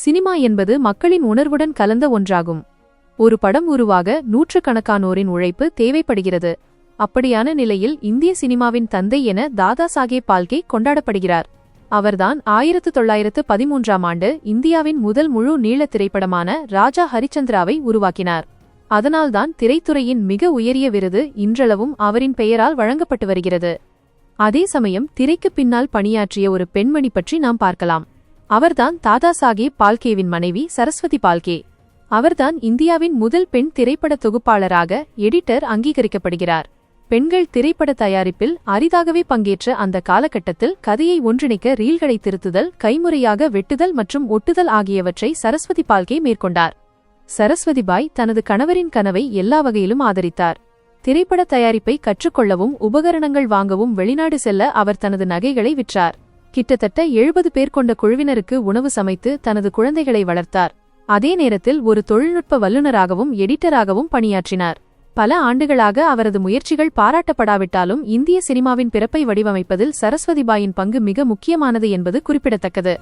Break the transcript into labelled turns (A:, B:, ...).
A: Cinema என்பது மக்களின் உணர்வுடன் கலந்த ஒன்றாகும். ஒரு படம் உருவாக நூற்றுக்கணக்கானோரின் உழைப்பு தேவைப்படுகிறது. அப்படியான நிலையில் இந்திய சினிமாவின் தந்தை என தாதா சாஹேப் பால்கே கொண்டாடப்படுகிறார். அவர்தான் ஆயிரத்து தொள்ளாயிரத்து பதிமூன்றாம் ஆண்டு இந்தியாவின் முதல் முழு நீள திரைப்படமான ராஜா ஹரிச்சந்திராவை உருவாக்கினார். அதனால்தான் திரைத்துறையின் மிக உயரிய விருது இன்றளவும் அவரின் பெயரால் வழங்கப்பட்டு வருகிறது. அதே சமயம் திரைக்குப் பின்னால் பணியாற்றிய ஒரு பெண்மணி பற்றி நாம் பார்க்கலாம். அவர்தான் தாதா சாஹேப் பால்கேவின் மனைவி சரஸ்வதி பால்கே. அவர்தான் இந்தியாவின் முதல் பெண் திரைப்பட தொகுப்பாளராக எடிட்டர் அங்கீகரிக்கப்படுகிறார். பெண்கள் திரைப்பட தயாரிப்பில் அரிதாகவே பங்கேற்ற அந்த காலகட்டத்தில் கதையை ஒன்றிணைக்க ரீல்களை திருத்துதல் கைமுறையாக வெட்டுதல் மற்றும் ஒட்டுதல் ஆகியவற்றை சரஸ்வதி பால்கே மேற்கொண்டார். சரஸ்வதி பாய் தனது கணவரின் கனவை எல்லா வகையிலும் ஆதரித்தார். திரைப்பட தயாரிப்பை கற்றுக்கொள்ளவும் உபகரணங்கள் வாங்கவும் வெளிநாடு செல்ல அவர் தனது நகைகளை விற்றார். கிட்டத்தட்ட எழுபது பேர் கொண்ட குழுவினருக்கு உணவு சமைத்து தனது குழந்தைகளை வளர்த்தார். அதே நேரத்தில் ஒரு தொழில்நுட்ப வல்லுநராகவும் எடிட்டராகவும் பணியாற்றினார். பல ஆண்டுகளாக அவரது முயற்சிகள் பாராட்டப்படாவிட்டாலும் இந்திய சினிமாவின் பிறப்பை வடிவமைப்பதில் சரஸ்வதிபாயின் பங்கு மிக முக்கியமானது என்பது குறிப்பிடத்தக்கது.